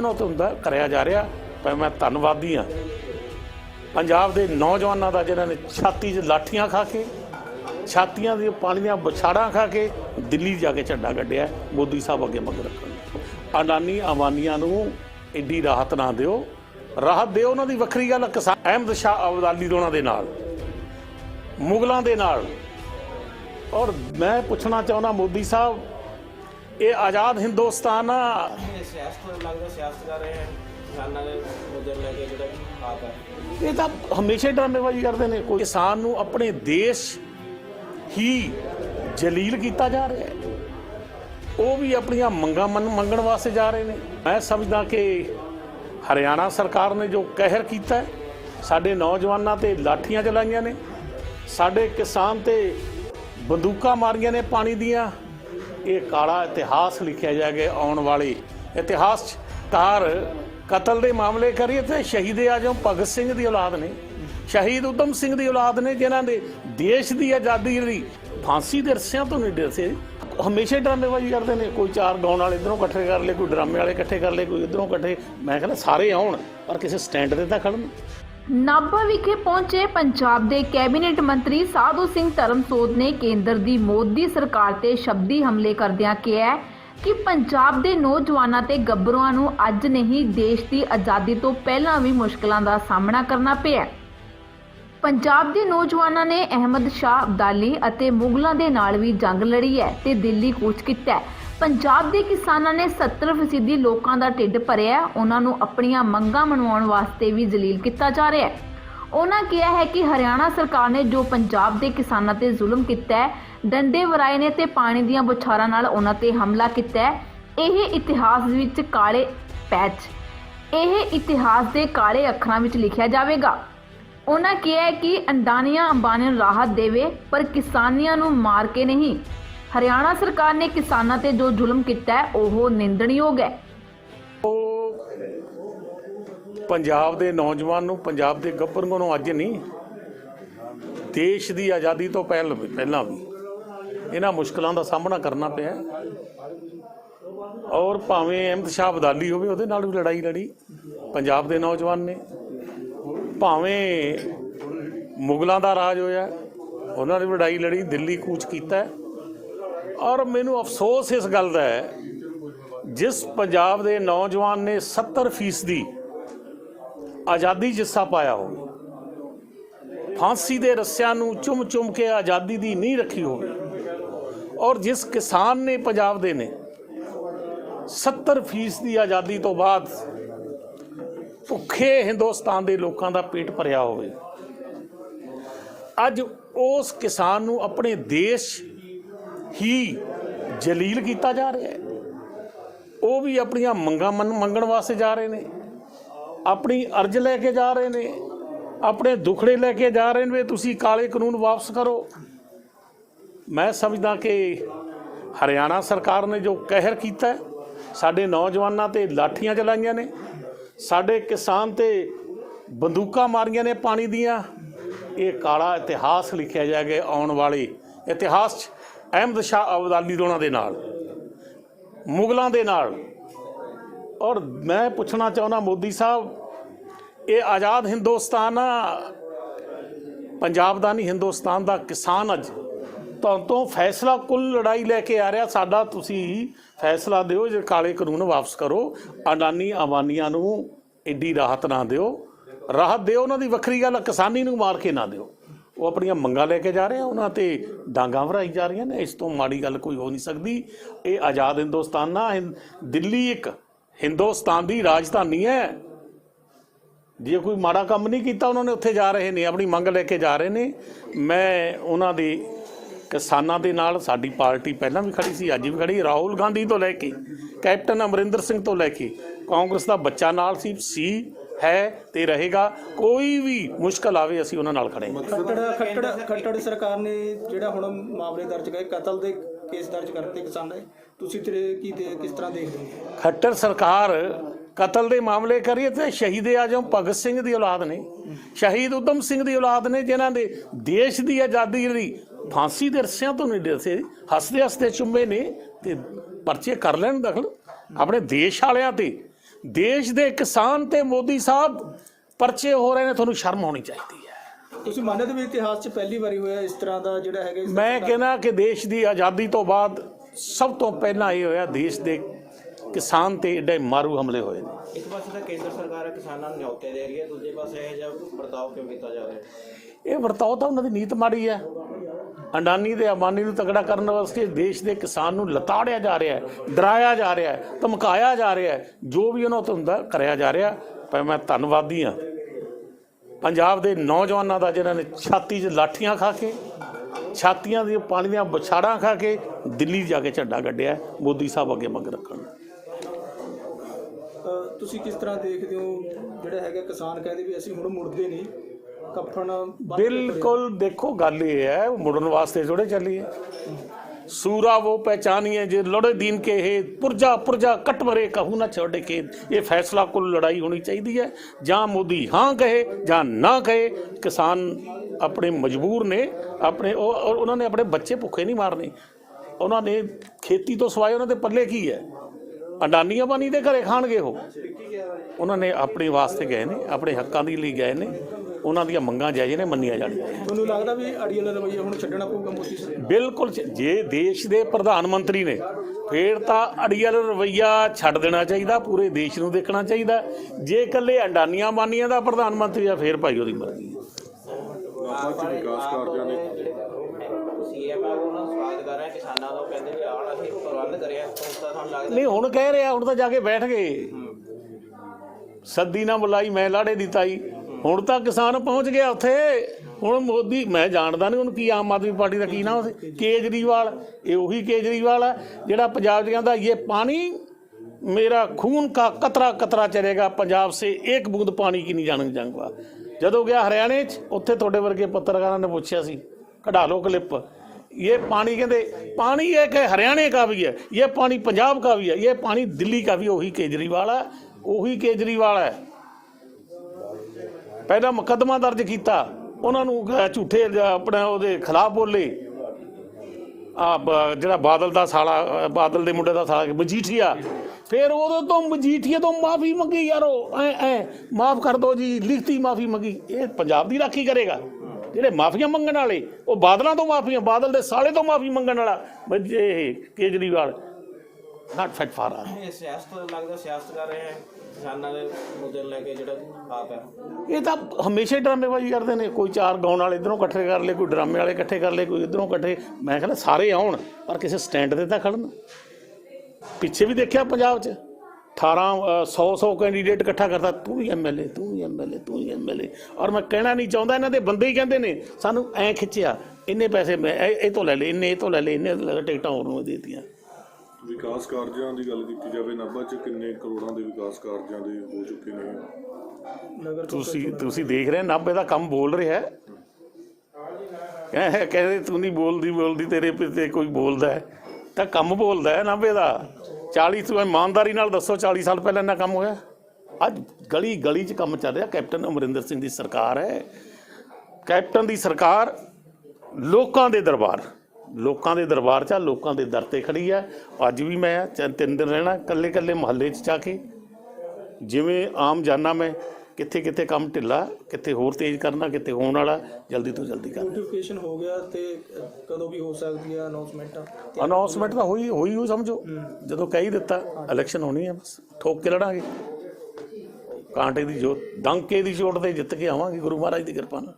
ਇਹਨਾਂ ਤੋਂ ਹੁੰਦਾ, ਕਰਿਆ ਜਾ ਰਿਹਾ ਪਰ ਮੈਂ ਧੰਨਵਾਦੀ ਹਾਂ। ਪੰਜਾਬ ਦੇ ਨੌਜਵਾਨਾਂ ਦਾ ਜਿਨ੍ਹਾਂ ਨੇ ਛਾਤੀ 'ਚ ਲਾਠੀਆਂ ਖਾ ਕੇ, ਛਾਤੀਆਂ ਦੀਆਂ ਪਾਣੀਆਂ ਵਿਛਾੜਾਂ ਖਾ ਕੇ ਦਿੱਲੀ ਜਾ ਕੇ ਝੰਡਾ ਕੱਢਿਆ, ਮੋਦੀ ਸਾਹਿਬ ਅੱਗੇ ਮੰਗ ਰੱਖਣ। ਅਡਾਨੀ ਅਵਾਨੀਆਂ ਨੂੰ ਐਡੀ ਰਾਹਤ ਨਾ ਦਿਓ। ਰਾਹਤ ਦਿਓ ਉਹਨਾਂ ਦੀ ਵੱਖਰੀ ਗੱਲ, ਕਿਸਾਨ ਅਹਿਮਦ ਸ਼ਾਹ ਅਬਦਾਲੀ ਦੇ ਉਹਨਾਂ ਦੇ ਨਾਲ, ਮੁਗਲਾਂ ਦੇ ਨਾਲ। ਔਰ ਮੈਂ ਪੁੱਛਣਾ ਚਾਹੁੰਦਾ ਮੋਦੀ ਸਾਹਿਬ ਇਹ ਆਜ਼ਾਦ ਹਿੰਦੁਸਤਾਨ ਆ। ਇਹ ਸਿਆਸਤ ਲੱਗਦਾ ਸਿਆਸਤ ਕਰ ਰਹੇ ਹਨ ਕਿਸਾਨਾਂ ਦੇ ਮੁੱਦੇ ਲੈ ਕੇ ਜਿਹੜਾ ਆਪ ਹੈ ਇਹ ਤਾਂ ਹਮੇਸ਼ਾ ਹੀ ਡਰਾਮੇਬਾਜ਼ੀ ਕਰਦੇ ਨੇ। ਕੋਈ ਕਿਸਾਨ ਨੂੰ ਆਪਣੇ ਦੇਸ਼ ਹੀ ਜਲੀਲ ਕੀਤਾ ਜਾ ਰਿਹਾ ਹੈ। ਉਹ ਵੀ ਆਪਣੀਆਂ ਮੰਗਾਂ ਮੰਨ- ਮੰਗਣ ਵਾਸਤੇ ਜਾ ਰਹੇ ਨੇ। ਮੈਂ ਸਮਝਦਾ ਕਿ ਹਰਿਆਣਾ ਸਰਕਾਰ ਨੇ ਜੋ ਕਹਿਰ ਕੀਤਾ ਸਾਡੇ ਨੌਜਵਾਨਾਂ ਤੇ ਲਾਠੀਆਂ ਚਲਾਈਆਂ ਨੇ। ਸਾਡੇ ਕਿਸਾਨ ਤੇ ਬੰਦੂਕਾਂ ਮਾਰੀਆਂ ਨੇ ਪਾਣੀ ਦੀਆਂ। ਇਹ ਕਾਲਾ ਇਤਿਹਾਸ ਲਿਖਿਆ ਜਾਏਗਾ ਆਉਣ ਵਾਲੇ ਇਤਿਹਾਸ ਤਾਰ ਕਤਲ ਦੇ ਮਾਮਲੇ ਕਰੀਏ ਤੇ ਸ਼ਹੀਦ ਆਜਮ ਭਗਤ ਸਿੰਘ ਦੀ ਔਲਾਦ ਨੇ। ਸ਼ਹੀਦ ਉਦਮ ਸਿੰਘ ਦੀ ਔਲਾਦ ਨੇ ਜਿਨ੍ਹਾਂ ਦੇ ਦੇਸ਼ ਦੀ ਆਜ਼ਾਦੀ ਲਈ ਫਾਂਸੀ ਦੇ ਰੱਸਿਆਂ ਤੋਂ ਨਹੀਂ ਡਰਦੇ ਹਮੇਸ਼ਾ ਹੀ ਡਰਾਮੇਬਾਜ਼ੀ ਕਰਦੇ ਨੇ, ਕੋਈ ਚਾਰ ਗਾਉਣ ਵਾਲੇ ਇਧਰੋਂ ਇਕੱਠੇ ਕਰ ਲਏ, ਕੋਈ ਡਰਾਮੇ ਵਾਲੇ ਇਕੱਠੇ ਕਰ ਲਏ, ਕੋਈ ਇਧਰੋਂ ਇਕੱਠੇ। ਮੈਂ ਕਹਿੰਦਾ ਸਾਰੇ ਆਉਣ, ਪਰ ਕਿਸੇ ਸਟੈਂਡ ਤੇ ਤਾਂ ਖੜਨ। ਨਾਭਾ ਵਿਖੇ ਪਹੁੰਚੇ ਪੰਜਾਬ ਦੇ ਕੈਬਨਿਟ ਮੰਤਰੀ ਸਾਧੂ ਸਿੰਘ ਧਰਮਸੋਤ ਨੇ ਕੇਂਦਰ ਦੀ ਮੋਦੀ ਸਰਕਾਰ ਤੇ ਸ਼ਬਦੀ ਹਮਲੇ ਕਰਦਿਆਂ ਕਿਹਾ ਕਿ ਪੰਜਾਬ ਦੇ ਨੌਜਵਾਨਾਂ ਤੇ ਗੱਭਰੂਆਂ ਨੂੰ ਅੱਜ ਨਹੀਂ, ਦੇਸ਼ ਦੀ ਆਜ਼ਾਦੀ ਤੋਂ ਪਹਿਲਾਂ ਵੀ ਮੁਸ਼ਕਲਾਂ ਦਾ ਸਾਹਮਣਾ ਕਰਨਾ ਪਿਆ ਪੰਜਾਬ ਦੇ ਨੌਜਵਾਨਾਂ ਨੇ ਅਹਿਮਦ ਸ਼ਾਹ ਅਬਦਾਲੀ ਅਤੇ ਮੁਗਲਾਂ ਦੇ ਨਾਲ ਵੀ ਜੰਗ ਲੜੀ ਹੈ ਤੇ ਦਿੱਲੀ ਕੂਚ ਕੀਤਾ ਹੈ। ਪੰਜਾਬ ਦੇ ਕਿਸਾਨਾਂ ਨੇ 70% ਲੋਕਾਂ ਦਾ ਢਿੱਡ ਭਰਿਆ ਹੈ। ਉਹਨਾਂ ਨੂੰ ਆਪਣੀਆਂ ਮੰਗਾਂ ਮਨਵਾਉਣ ਵਾਸਤੇ ਵੀ ਜਲੀਲ ਕੀਤਾ ਜਾ ਰਿਹਾ ਹੈ। ਉਹਨਾਂ ਕਿਹਾ ਹੈ ਕਿ ਹਰਿਆਣਾ ਸਰਕਾਰ ਨੇ ਜੋ ਪੰਜਾਬ ਦੇ ਕਿਸਾਨਾਂ ਤੇ ਜ਼ੁਲਮ ਕੀਤਾ ਹੈ, ਡੰਡੇ ਵਰਾਏ ਨੇ ਤੇ ਪਾਣੀ ਦੀਆਂ ਬੁਛਾਰਾਂ ਨਾਲ ਉਹਨਾਂ ਤੇ ਹਮਲਾ ਕੀਤਾ ਹੈ। ਇਹ ਇਤਿਹਾਸ ਵਿੱਚ ਕਾਲੇ ਪੈਚ। ਇਹ ਇਤਿਹਾਸ ਦੇ ਕਾਲੇ ਅੱਖਰਾਂ ਵਿੱਚ ਲਿਖਿਆ ਜਾਵੇਗਾ। ਉਹਨਾਂ ਕਿਹਾ ਕਿ ਅੰਡਾਨੀਆਂ ਅੰਬਾਨੀ ਨੂੰ ਰਾਹਤ ਦੇਵੇ, ਪਰ ਕਿਸਾਨੀਆਂ ਨੂੰ ਮਾਰ ਕੇ ਨਹੀਂ। ਹਰਿਆਣਾ ਸਰਕਾਰ ਨੇ ਕਿਸਾਨਾਂ ਤੇ ਜੋ ਜ਼ੁਲਮ ਕੀਤਾ ਹੈ, ਉਹ ਨਿੰਦਣਯੋਗ ਹੈ। ਉਹ ਪੰਜਾਬ ਦੇ ਨੌਜਵਾਨ ਨੂੰ, ਪੰਜਾਬ ਦੇ ਗੱਭਰੂ ਨੂੰ ਅੱਜ ਨਹੀਂ, ਦੇਸ਼ ਦੀ ਆਜ਼ਾਦੀ ਤੋਂ ਪਹਿਲ ਵੀ ਪਹਿਲਾਂ ਵੀ ਇਹਨਾਂ ਮੁਸ਼ਕਲਾਂ ਦਾ ਸਾਹਮਣਾ ਕਰਨਾ ਪਿਆ। ਔਰ ਭਾਵੇਂ ਅਹਿਮਦ ਸ਼ਾਹ ਅਬਦਾਲੀ ਹੋਵੇ, ਉਹਦੇ ਨਾਲ ਵੀ ਲੜਾਈ ਲੜੀ ਪੰਜਾਬ ਦੇ ਨੌਜਵਾਨ ਨੇ। ਭਾਵੇਂ ਮੁਗਲਾਂ ਦਾ ਰਾਜ ਹੋਇਆ, ਉਹਨਾਂ ਨੇ ਵੀ ਲੜਾਈ ਲੜੀ, ਦਿੱਲੀ ਕੂਚ ਕੀਤਾ। ਔਰ ਮੈਨੂੰ ਅਫਸੋਸ ਇਸ ਗੱਲ ਦਾ ਹੈ, ਜਿਸ ਪੰਜਾਬ ਦੇ ਨੌਜਵਾਨ ਨੇ 70% ਦੀ ਆਜ਼ਾਦੀ ਜਿੱਸਾ ਪਾਇਆ ਹੋਵੇ, ਫਾਂਸੀ ਦੇ ਰੱਸਿਆਂ ਨੂੰ ਚੁੰਮ-ਚੁੰਮ ਕੇ ਆਜ਼ਾਦੀ ਦੀ ਨੀਂਹ ਰੱਖੀ ਹੋਵੇ, ਔਰ ਜਿਸ ਕਿਸਾਨ ਨੇ ਪੰਜਾਬ ਦੇ ਨੇ 70% ਦੀ ਆਜ਼ਾਦੀ ਤੋਂ ਬਾਅਦ ਭੁੱਖੇ ਹਿੰਦੁਸਤਾਨ ਦੇ ਲੋਕਾਂ ਦਾ ਪੇਟ ਭਰਿਆ ਹੋਵੇ, ਅੱਜ ਉਸ ਕਿਸਾਨ ਨੂੰ ਆਪਣੇ ਦੇਸ਼ ਹੀ ਜਲੀਲ ਕੀਤਾ ਜਾ ਰਿਹਾ ਹੈ। ਉਹ ਵੀ ਆਪਣੀਆਂ ਮੰਗਾਂ ਮੰਨ- ਮੰਗਣ ਵਾਸਤੇ ਜਾ ਰਹੇ ਨੇ। ਆਪਣੀ ਅਰਜ਼ ਲੈ ਕੇ ਜਾ ਰਹੇ ਨੇ। ਆਪਣੇ ਦੁਖੜੇ ਲੈ ਕੇ ਜਾ ਰਹੇ ਨੇ ਵੀ ਤੁਸੀਂ ਕਾਲੇ ਕਾਨੂੰਨ ਵਾਪਸ ਕਰੋ। ਮੈਂ ਸਮਝਦਾ ਕਿ ਹਰਿਆਣਾ ਸਰਕਾਰ ਨੇ ਜੋ ਕਹਿਰ ਕੀਤਾ ਸਾਡੇ ਨੌਜਵਾਨਾਂ ਤੇ ਲਾਠੀਆਂ ਚਲਾਈਆਂ ਨੇ। ਸਾਡੇ ਕਿਸਾਨ ਤੇ ਬੰਦੂਕਾਂ ਮਾਰੀਆਂ ਨੇ ਪਾਣੀ ਦੀਆਂ। ਇਹ ਕਾਲਾ ਇਤਿਹਾਸ ਲਿਖਿਆ ਜਾਏਗਾ, ਆਉਣ ਵਾਲੇ ਇਤਿਹਾਸ 'ਚ। ਅਹਿਮਦ ਸ਼ਾਹ ਅਬਦਾਲੀ ਦੇ ਦੇ ਨਾਲ ਮੁਗਲਾਂ ਦੇ ਨਾਲ। ਔਰ ਮੈਂ ਪੁੱਛਣਾ ਚਾਹੁੰਦਾ ਮੋਦੀ ਸਾਹਿਬ ਇਹ ਆਜ਼ਾਦ ਹਿੰਦੁਸਤਾਨ ਆ? ਪੰਜਾਬ ਦਾ ਨਹੀਂ ਹਿੰਦੁਸਤਾਨ ਦਾ ਕਿਸਾਨ ਅੱਜ। ਤੁਹਾਨੂੰ ਤੋਂ ਫੈਸਲਾ ਕੁੱਲ ਲੜਾਈ ਲੈ ਕੇ ਆ ਰਿਹਾ ਸਾਡਾ ਤੁਸੀਂ ਫੈਸਲਾ ਦਿਓ ਜੇ ਕਾਲੇ ਕਾਨੂੰਨ ਵਾਪਸ ਕਰੋ ਅਡਾਨੀ ਅਵਾਨੀਆਂ ਨੂੰ ਐਡੀ ਰਾਹਤ ਨਾ ਦਿਓ। ਰਾਹਤ ਦਿਓ ਉਹਨਾਂ ਦੀ ਵੱਖਰੀ ਗੱਲ ਆ, ਕਿਸਾਨੀ ਨੂੰ ਮਾਰ ਕੇ ਨਾ ਦਿਓ। ਉਹ ਆਪਣੀਆਂ ਮੰਗਾਂ ਲੈ ਕੇ ਜਾ ਰਹੇ ਆ, ਉਹਨਾਂ ਤੇ ਡਾਂਗਾਂ ਵਰਾਈ ਜਾ ਰਹੀਆਂ ਨੇ, ਇਸ ਤੋਂ ਮਾੜੀ ਗੱਲ ਕੋਈ ਹੋ ਨਹੀਂ ਸਕਦੀ। ਇਹ ਆਜ਼ਾਦ ਹਿੰਦੁਸਤਾਨ ਨਾ, ਹਿੰ- ਦਿੱਲੀ ਇੱਕ ਹਿੰਦੁਸਤਾਨ ਦੀ ਰਾਜਧਾਨੀ ਹੈ। ਜੇ ਕੋਈ ਮਾੜਾ ਕੰਮ ਨਹੀਂ ਕੀਤਾ, ਉਹਨਾਂ ਨੇ ਉੱਥੇ ਜਾ ਰਹੇ ਨੇ, ਆਪਣੀ ਮੰਗ ਲੈ ਕੇ ਜਾ ਰਹੇ ਨੇ। ਮੈਂ ਉਹਨਾਂ ਦੇ ਕਿਸਾਨਾਂ ਦੇ ਨਾਲ, ਸਾਡੀ ਪਾਰਟੀ ਪਹਿਲਾਂ ਵੀ ਖੜੀ ਸੀ, ਅੱਜ ਵੀ ਖੜੀ, ਰਾਹੁਲ ਗਾਂਧੀ ਤੋਂ ਲੈ ਕੇ, ਕੈਪਟਨ ਅਮਰਿੰਦਰ ਸਿੰਘ ਤੋਂ ਲੈ ਕੇ, ਕਾਂਗਰਸ ਦਾ ਬੱਚਾ ਨਾਲ ਸੀ ਸੀ ਹੈ ਤੇ ਰਹੇਗਾ। ਕੋਈ ਵੀ ਮੁਸ਼ਕਲ ਆਵੇ ਅਸੀਂ ਉਹਨਾਂ ਨਾਲ ਖੜੇ ਹਾਂ। ਖੱਟੜ ਖੱਟੜ ਖੱਟੜ ਸਰਕਾਰ ਨੇ ਜਿਹੜਾ ਹੁਣ ਮਾਮਲੇ ਦਰਜ ਕਰੇ ਕਤਲ ਦੇ ਕੇਸ ਦਰਜ ਕਰਤੇ ਕਿਸਾਨ ਦੇ। ਤੁਸੀਂ ਤੇਰੇ ਕੀ ਕਿਸ ਤਰ੍ਹਾਂ ਦੇਖਦੇ ਹੋ? ਖੱਟਰ ਸਰਕਾਰ ਕਤਲ ਦੇ ਮਾਮਲੇ ਕਰੀਏ ਤੇ ਸ਼ਹੀਦ ਆਜਮ ਭਗਤ ਸਿੰਘ ਦੀ ਔਲਾਦ ਨੇ। ਸ਼ਹੀਦ ਉਦਮ ਸਿੰਘ ਦੀ ਔਲਾਦ ਨੇ ਜਿਨ੍ਹਾਂ ਦੇ ਦੇਸ਼ ਦੀ ਆਜ਼ਾਦੀ ਲਈ ਫਾਂਸੀ ਦੇ ਰੱਸਿਆਂ ਤੋਂ ਨਹੀਂ ਡਰਦੇ ਹੱਸਦੇ ਹੱਸਦੇ ਚੁੰਮੇ ਨੇ ਤੇ ਪਰਚੇ ਕਰ ਲੈਣ ਦਖਲ। ਆਪਣੇ ਦੇਸ਼ ਵਾਲਿਆਂ ਤੇ ਦੇਸ਼ ਦੇ ਕਿਸਾਨ ਤੇ ਮੋਦੀ ਸਾਹਿਬ ਪਰਚੇ ਹੋ ਰਹੇ ਨੇ ਤੁਹਾਨੂੰ ਸ਼ਰਮ ਆਉਣੀ ਚਾਹੀਦੀ ਹੈ। ਤੁਸੀਂ ਮੰਨਦੇ ਵੀ ਇਤਿਹਾਸ 'ਚ ਪਹਿਲੀ ਵਾਰੀ ਹੋਇਆ ਇਸ ਤਰ੍ਹਾਂ ਦਾ ਜਿਹੜਾ ਹੈਗਾ ਮੈਂ ਕਹਿੰਦਾ ਕਿ ਦੇਸ਼ ਦੀ ਆਜ਼ਾਦੀ ਤੋਂ ਬਾਅਦ ਸਭ ਤੋਂ ਪਹਿਲਾਂ ਇਹ ਹੋਇਆ ਦੇਸ਼ ਦੇ ਕਿਸਾਨ ਤੇ ਏਡੇ ਮਾਰੂ ਹਮਲੇ ਹੋਏ ਨੇ। ਇੱਕ ਪਾਸੇ ਤਾਂ ਕੇਂਦਰ ਸਰਕਾਰ ਹੈ ਕਿਸਾਨਾਂ ਨੂੰ ਨਿਯੁਕਤੇ ਦੇ ਰਹੀ ਹੈ ਦੂਜੇ ਪਾਸੇ ਇਹ ਜਿਹਾ ਵਰਤਾਓ ਕਿਉਂ ਕੀਤਾ ਜਾ ਰਿਹਾ? ਹੈ ਇਹ ਵਰਤਾਓ ਤਾਂ ਉਹਨਾਂ ਦੀ ਨੀਤ ਮਾੜੀ ਹੈ। ਅੰਡਾਨੀ ਤੇ ਅਮਾਨੀ ਨੂੰ ਤਕੜਾ ਕਰਨ ਵਾਸਤੇ ਦੇਸ਼ ਦੇ ਕਿਸਾਨ ਨੂੰ ਲਤਾੜਿਆ ਜਾ ਰਿਹਾ ਹੈ, ਡਰਾਇਆ ਜਾ ਰਿਹਾ ਹੈ, ਧਮਕਾਇਆ ਜਾ ਰਿਹਾ ਹੈ, ਜੋ ਵੀ ਉਹਨਾਂ ਤੋਂ ਹੁੰਦਾ ਕਰਿਆ ਜਾ ਰਿਹਾ। ਪਰ ਮੈਂ ਧੰਨਵਾਦੀ ਹਾਂ। ਪੰਜਾਬ ਦੇ ਨੌਜਵਾਨਾਂ ਦਾ ਜਿਨ੍ਹਾਂ ਨੇ ਛਾਤੀ 'ਚ ਲਾਠੀਆਂ ਖਾ ਕੇ, ਛਾਤੀਆਂ ਦੀਆਂ ਪਾਣੀ ਦੀਆਂ ਬਛਾੜਾਂ ਖਾ ਕੇ ਦਿੱਲੀ ਜਾ ਕੇ ਝੰਡਾ ਗੱਡਿਆ ਮੋਦੀ ਸਾਹਿਬ ਅੱਗੇ ਮੰਗ ਰੱਖਣ। ਤੁਸੀਂ ਕਿਸ ਤਰ੍ਹਾਂ ਦੇਖਦੇ ਹੋ ਜਿਹੜਾ ਹੈਗਾ ਕਿਸਾਨ ਕਹਿੰਦੇ ਵੀ ਅਸੀਂ ਹੁਣ ਮੁੜਦੇ ਨਹੀਂ ਕਫਨ ਬਿਲਕੁਲ ਦੇਖੋ, ਗੱਲ ਇਹ ਹੈ ਮੁੜਨ ਵਾਸਤੇ ਥੋੜੇ ਚੱਲੀਏ। ਸੂਰਾ ਉਹ ਪਹਿਚਾਨੀਏ, ਜੇ ਲੜੇ ਦੀਨ ਕੇ ਹੈ, ਪੁਰਜਾ ਪੁਰਜਾ ਕਟਵਰੇ ਕਹੂ ਨਾ ਛੋੜ ਕੇ। ਇਹ ਫੈਸਲਾ ਕੁੱਲ ਲੜਾਈ ਹੋਣੀ ਚਾਹੀਦੀ ਹੈ। ਜਾਂ ਮੋਦੀ ਹਾਂ ਕਹੇ, ਜਾਂ ਨਾ ਕਹੇ, ਕਿਸਾਨ ਆਪਣੇ ਮਜਬੂਰ ਨੇ, ਆਪਣੇ ਉਹ ਉਹਨਾਂ ਨੇ ਆਪਣੇ ਬੱਚੇ ਭੁੱਖੇ ਨਹੀਂ ਮਾਰਨੇ। ਉਹਨਾਂ ਨੇ ਖੇਤੀ ਤੋਂ ਸਵਾਏ ਉਹਨਾਂ ਦੇ ਪੱਲੇ ਕੀ ਹੈ? ਅੰਡਾਨੀਆਂ ਪਾਣੀ ਦੇ ਘਰੇ ਖਾਣਗੇ ਉਹ। ਉਹਨਾਂ ਨੇ ਆਪਣੇ ਵਾਸਤੇ ਗਏ ਨੇ, ਆਪਣੇ ਹੱਕਾਂ ਦੇ ਲਈ ਗਏ ਨੇ। ਉਹਨਾਂ ਦੀਆਂ ਮੰਗਾਂ ਜਾਇਜ਼ ਨੇ ਮੰਨੀਆਂ ਜਾਣੀਆਂ ਤੁਹਾਨੂੰ ਲੱਗਦਾ ਵੀ ਅੜੀਅਲ ਰਵਈਆ ਹੁਣ ਛੱਡਣਾ ਪਊਗਾ ਮੋਦੀ ਸਰਕਾਰ ਬਿਲਕੁਲ ਜੇ ਦੇਸ਼ ਦੇ ਪ੍ਰਧਾਨ ਮੰਤਰੀ ਨੇ ਫੇਰ ਤਾਂ ਅੜੀਅਲ ਰਵਈਆ ਛੱਡ ਦੇਣਾ ਚਾਹੀਦਾ ਪੂਰੇ ਦੇਸ਼ ਨੂੰ ਦੇਖਣਾ ਚਾਹੀਦਾ। ਜੇ ਇਕੱਲੇ ਅੰਡਾਨੀਆਂ ਬਾਨੀਆਂ ਦਾ ਪ੍ਰਧਾਨ ਮੰਤਰੀ ਆ ਫੇਰ ਭਾਈ ਉਹਦੀ ਮਰਜ਼ੀ ਹੈ ਨਾਭਾ ਚ ਵਿਕਾਸ ਕਾਰਜਾਂ ਨੇ ਸੀਐਮ ਹੈ ਉਹਨਾਂ ਨੂੰ ਸਵਾਗਤ ਕਰ ਰਹੇ ਹੈ ਕਿਸਾਨਾਂ ਦਾ ਉਹ ਕਹਿੰਦੇ ਵੀ ਆਹ ਅਸੀਂ ਪ੍ਰਬੰਧ ਕਰਿਆ ਹੁਣ ਤਾਂ ਤੁਹਾਨੂੰ ਲੱਗਦਾ ਨਹੀਂ ਹੁਣ ਕਹਿ ਰਿਹਾ ਹੁਣ ਤਾਂ ਜਾ ਕੇ ਬੈਠ ਗਏ। ਸੱਦੀ ਨਾ ਬੁਲਾਈ ਮੈਂ ਲਾੜੇ ਦੀ ਤਾਈ। ਹੁਣ ਤਾਂ ਕਿਸਾਨ ਪਹੁੰਚ ਗਿਆ ਉੱਥੇ ਹੁਣ ਮੋਦੀ ਮੈਂ ਜਾਣਦਾ ਨਹੀਂ ਉਹਨੂੰ ਕੀ ਆਮ ਆਦਮੀ ਪਾਰਟੀ ਦਾ ਕੀ ਨਾਮ ਸੀ ਕੇਜਰੀਵਾਲ ਇਹ ਉਹੀ ਕੇਜਰੀਵਾਲ ਆ ਜਿਹੜਾ ਪੰਜਾਬ 'ਚ ਕਹਿੰਦਾ ਇਹ ਪਾਣੀ ਮੇਰਾ ਖੂਨ ਕਾ ਕਤਰਾ ਕਤਰਾ ਚਲੇਗਾ ਪੰਜਾਬ ਸੇ ਇੱਕ ਬੂੰਦ ਪਾਣੀ ਕੀ ਨਹੀਂ ਜਾਣ ਜਾਂਗਾ ਜਦੋਂ ਗਿਆ ਹਰਿਆਣੇ 'ਚ ਉੱਥੇ ਤੁਹਾਡੇ ਵਰਗੇ ਪੱਤਰਕਾਰਾਂ ਨੇ ਪੁੱਛਿਆ ਸੀ ਕਢਾ ਲਓ ਕਲਿੱਪ ये पानी कहते पानी एक है हरियाणा का भी है ये पानी पंजाब का भी है ये पानी दिल्ली का भी वही केजरीवाल है वही केजरीवाल है ਪਹਿਲਾਂ ਮੁਕੱਦਮਾ ਦਰਜ ਕੀਤਾ। ਉਹਨਾਂ ਨੂੰ ਝੂਠੇ ਜ- ਆਪਣੇ ਉਹਦੇ ਖਿਲਾਫ ਬੋਲੇ। ਆ ਜਿਹੜਾ ਬਾਦਲ ਦਾ ਸਾਲਾ ਬਾਦਲ ਦੇ ਮੁੰਡੇ ਦਾ ਸਾਲਾ, ਮਜੀਠੀਆ। ਫਿਰ ਉਦੋਂ ਤੋਂ ਮਜੀਠੀਏ ਤੋਂ ਮਾਫੀ ਮੰਗੀ ਯਾਰੋ ਐ ਐ, ਮਾਫ ਕਰ ਦਿਓ ਜੀ, ਲਿਖਤੀ ਮਾਫੀ ਮੰਗੀ। ਇਹ ਪੰਜਾਬ ਦੀ ਰਾਖੀ ਕਰੇਗਾ। ਜਿਹੜੇ ਮਾਫੀਆਂ ਮੰਗਣ ਵਾਲੇ, ਉਹ ਬਾਦਲਾਂ ਤੋਂ ਮਾਫੀਆਂ, ਬਾਦਲ ਦੇ ਸਾਲੇ ਤੋਂ ਮਾਫੀ ਮੰਗਣ ਵਾਲਾ। ਇਹ ਕੇਜਰੀਵਾਲ ਨਾਟ ਫਿਟ ਫਾਰ ਆ ਇਹ ਸਿਆਸਤ ਲੱਗਦਾ ਸਿਆਸਤ ਕਰ ਰਹੇ ਹੈ ਕਿਸਾਨਾਂ ਦੇ ਮੁੱਦੇ ਲੈ ਕੇ ਜਿਹੜਾ ਆਪ ਹੈ। ਇਹ ਤਾਂ ਹਮੇਸ਼ਾ ਹੀ ਡਰਾਮੇਬਾਜ਼ੀ ਕਰਦੇ ਨੇ ਕੋਈ ਚਾਰ ਗਾਉਣ ਵਾਲੇ ਇਧਰੋਂ ਇਕੱਠੇ ਕਰ ਲਏ ਕੋਈ ਡਰਾਮੇ ਵਾਲੇ ਇਕੱਠੇ ਕਰ ਲਏ ਕੋਈ ਇਧਰੋਂ ਇਕੱਠੇ ਮੈਂ ਕਹਿੰਦਾ ਸਾਰੇ ਆਉਣ ਪਰ ਕਿਸੇ ਸਟੈਂਡ ਤੇ ਤਾਂ ਖੜਨ। ਪਿੱਛੇ ਵੀ ਦੇਖਿਆ ਪੰਜਾਬ 'ਚ 18 100 100 ਕੈਂਡੀਡੇਟ ਇਕੱਠਾ ਕਰਦਾ ਤੂੰ ਵੀ ਐਮਐਲਏ ਤੂੰ ਵੀ ਐਮਐਲਏ ਤੂੰ ਵੀ ਐਮਐਲਏ ਔਰ ਮੈਂ ਕਹਿਣਾ ਨਹੀਂ ਚਾਹੁੰਦਾ ਇਹਨਾਂ ਦੇ ਬੰਦੇ ਹੀ ਕਹਿੰਦੇ ਨੇ ਸਾਨੂੰ ਐ ਖਿੱਚਿਆ ਇੰਨੇ ਪੈਸੇ ਮੈਂ ਇਹ ਤੋਂ ਲੈ ਲਏ ਇੰਨੇ ਇਹ ਤੋਂ ਲੈ ਲਏ ਇੰਨੇ ਟਿਕਟਾਂ ਹੋਰ ਨੂੰ ਦੇ ਦਿੱਤੀਆਂ। ਵਿਕਾਸ ਕਾਰਜਾਂ ਦੀ ਗੱਲ ਕੀਤੀ ਜਾਵੇ ਨਾਭਾ ਚ ਕਿੰਨੇ ਕਰੋੜਾਂ ਦੇ ਵਿਕਾਸ ਕਾਰਜਾਂ ਦੇ ਹੋ ਚੁੱਕੇ ਨੇ? ਨਗਰ ਤੁਸੀਂ ਤੁਸੀਂ ਦੇਖ ਰਹੇ ਨਾਭੇ ਦਾ ਕੰਮ ਬੋਲ ਰਿਹਾ ਹੈ। ਕਹੇ ਕਹਿੰਦੇ ਤੂੰ ਨਹੀਂ ਬੋਲਦੀ ਬੋਲਦੀ ਤੇਰੇ ਪਿੱਤੇ ਕੋਈ ਬੋਲਦਾ ਹੈ। ਤਾਂ ਕੰਮ ਬੋਲਦਾ ਹੈ ਨਾਭੇ ਦਾ। 40 ਤੋਂ ਇਮਾਨਦਾਰੀ ਨਾਲ ਦੱਸੋ 40 ਸਾਲ ਪਹਿਲਾਂ ਇੰਨਾ ਕੰਮ ਹੋਇਆ? ਅੱਜ ਗਲੀ ਗਲੀ 'ਚ ਕੰਮ ਚੱਲ ਰਿਹਾ। ਕੈਪਟਨ ਅਮਰਿੰਦਰ ਸਿੰਘ ਦੀ ਸਰਕਾਰ ਹੈ। ਕੈਪਟਨ ਦੀ ਸਰਕਾਰ ਲੋਕਾਂ ਦੇ ਦਰਬਾਰ। ਲੋਕਾਂ ਦੇ ਦਰਬਾਰ 'ਚ ਆ, ਲੋਕਾਂ ਦੇ ਦਰ ਤੇ ਖੜੀ ਹੈ ਅੱਜ ਵੀ ਮੈਂ ਚ- ਤਿੰਨ ਦਿਨ ਰਹਿਣਾ ਕੱਲੇ ਕੱਲੇ ਮੁਹੱਲੇ 'ਚ ਜਾ ਕੇ। ਜਿਵੇਂ ਆਮ ਜਾਨਾ ਮੈਂ ਕਿੱਥੇ ਕਿੱਥੇ ਕੰਮ ਢਿੱਲਾ ਕਿੱਥੇ ਹੋਰ ਤੇਜ਼ ਕਰਨਾ ਕਿੱਥੇ ਹੋਣ ਵਾਲਾ ਜਲਦੀ ਤੋਂ ਜਲਦੀ ਕਰਨਾ। ਨੋਟੀਫਿਕੇਸ਼ਨ ਹੋ ਗਿਆ ਤੇ ਕਦੋਂ ਵੀ ਹੋ ਸਕਦੀ ਹੈ ਅਨਾਉਂਸਮੈਂਟ ਅਨਾਉਂਸਮੈਂਟ ਤਾਂ ਹੋਈ ਹੋਈ ਹੋ ਸਮਝੋ। ਜਦੋਂ ਕਹਿ ਦਿੱਤਾ ਇਲੈਕਸ਼ਨ ਹੋਣੀ ਹੈ ਬਸ। ਠੋਕ ਕੇ ਲੜਾਂਗੇ। ਕਾਂਟੇ ਦੀ ਜੋਤ ਡੰਕੇ ਦੀ ਚੋਟ ਤੇ ਜਿੱਤ ਕੇ ਆਵਾਂਗੇ ਗੁਰੂ ਮਹਾਰਾਜ ਦੀ ਕਿਰਪਾ ਨਾਲ।